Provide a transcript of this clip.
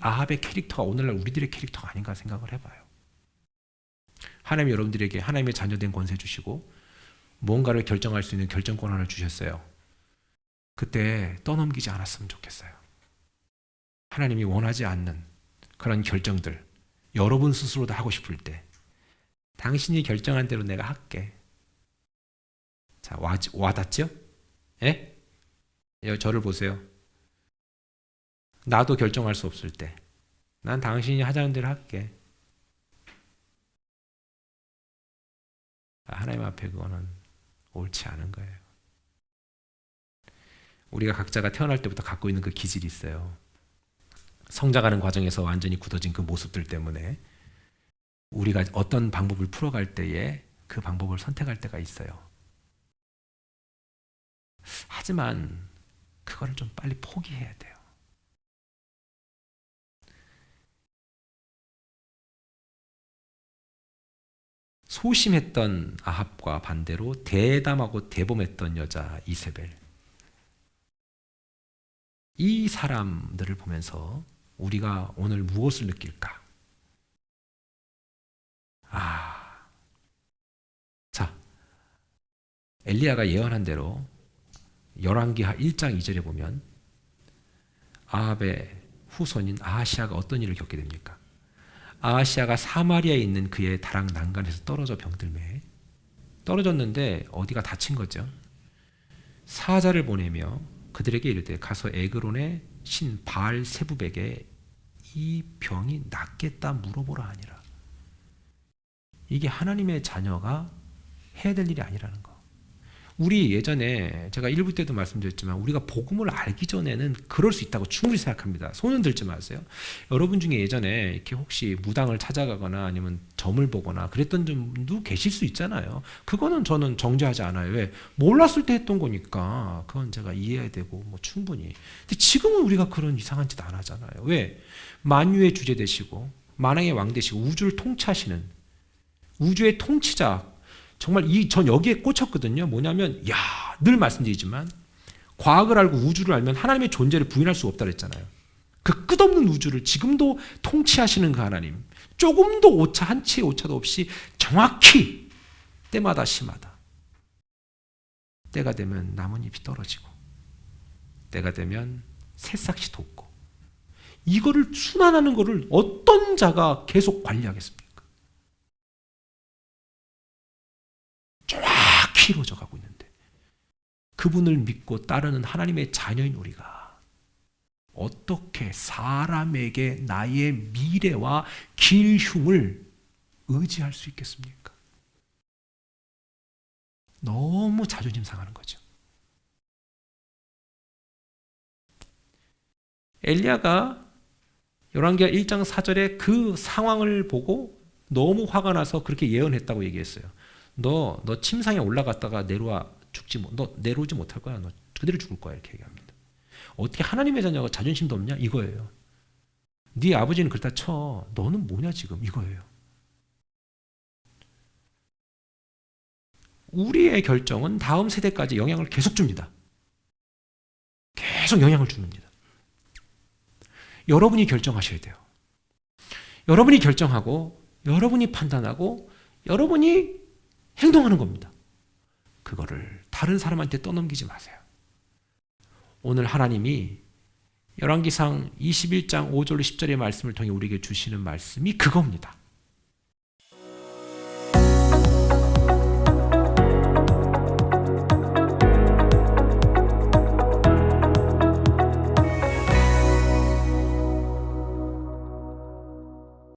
아합의 캐릭터가 오늘날 우리들의 캐릭터가 아닌가 생각을 해봐요. 하나님 여러분들에게 하나님의 자녀된 권세 주시고 뭔가를 결정할 수 있는 결정 권한을 주셨어요. 그때 떠넘기지 않았으면 좋겠어요. 하나님이 원하지 않는 그런 결정들 여러분 스스로도 하고 싶을 때 당신이 결정한 대로 내가 할게. 자, 와, 와닿죠? 예? 여, 저를 보세요. 나도 결정할 수 없을 때, 난 당신이 하자는 대로 할게. 아, 하나님 앞에 그거는 옳지 않은 거예요. 우리가 각자가 태어날 때부터 갖고 있는 그 기질이 있어요. 성장하는 과정에서 완전히 굳어진 그 모습들 때문에 우리가 어떤 방법을 풀어갈 때에 그 방법을 선택할 때가 있어요. 하지만 그거를 좀 빨리 포기해야 돼요. 소심했던 아합과 반대로 대담하고 대범했던 여자 이세벨. 이 사람들을 보면서 우리가 오늘 무엇을 느낄까? 아. 자. 엘리야가 예언한 대로 열왕기하 1장 2절에 보면 아합의 후손인 아하시아가 어떤 일을 겪게 됩니까? 아하시아가 사마리아에 있는 그의 다락 난간에서 떨어져 병들매 떨어졌는데 어디가 다친 거죠. 사자를 보내며 그들에게 이르되 가서 에그론의 신 바알 세부백에 이 병이 낫겠다 물어보라 하니라. 이게 하나님의 자녀가 해야 될 일이 아니라는 거. 우리 예전에 제가 일부 때도 말씀드렸지만 우리가 복음을 알기 전에는 그럴 수 있다고 충분히 생각합니다. 손은 들지 마세요. 여러분 중에 예전에 이렇게 혹시 무당을 찾아가거나 아니면 점을 보거나 그랬던 분도 계실 수 있잖아요. 그거는 저는 정죄하지 않아요. 왜? 몰랐을 때 했던 거니까 그건 제가 이해해야 되고 뭐 충분히. 근데 지금은 우리가 그런 이상한 짓 안 하잖아요. 왜? 만유의 주제 되시고 만왕의 왕 되시고 우주를 통치하시는 우주의 통치자 정말 이 전 여기에 꽂혔거든요. 뭐냐면 야, 늘 말씀드리지만 과학을 알고 우주를 알면 하나님의 존재를 부인할 수 없다 그랬잖아요. 그 끝없는 우주를 지금도 통치하시는 그 하나님. 조금도 오차 한 치의 오차도 없이 정확히 때마다 심하다. 때가 되면 나뭇잎이 떨어지고 때가 되면 새싹이 돋고 이거를 순환하는 거를 어떤 자가 계속 관리하겠습니까? 이루어져 가고 있는데 그분을 믿고 따르는 하나님의 자녀인 우리가 어떻게 사람에게 나의 미래와 길 흉을 의지할 수 있겠습니까? 너무 자존심 상하는 거죠. 엘리야가 열왕기하 1장 4절에 그 상황을 보고 너무 화가 나서 그렇게 예언했다고 얘기했어요. 너, 너 침상에 올라갔다가 내려와 죽지 못, 너 내려오지 못할 거야. 너 그대로 죽을 거야. 이렇게 얘기합니다. 어떻게 하나님의 자녀가 자존심도 없냐? 이거예요. 네 아버지는 그렇다 쳐. 너는 뭐냐 지금? 이거예요. 우리의 결정은 다음 세대까지 영향을 계속 줍니다. 계속 영향을 줍니다. 여러분이 결정하셔야 돼요. 여러분이 결정하고, 여러분이 판단하고, 여러분이 행동하는 겁니다. 그거를 다른 사람한테 떠넘기지 마세요. 오늘 하나님이 열왕기상 21장 5절 10절의 말씀을 통해 우리에게 주시는 말씀이 그겁니다.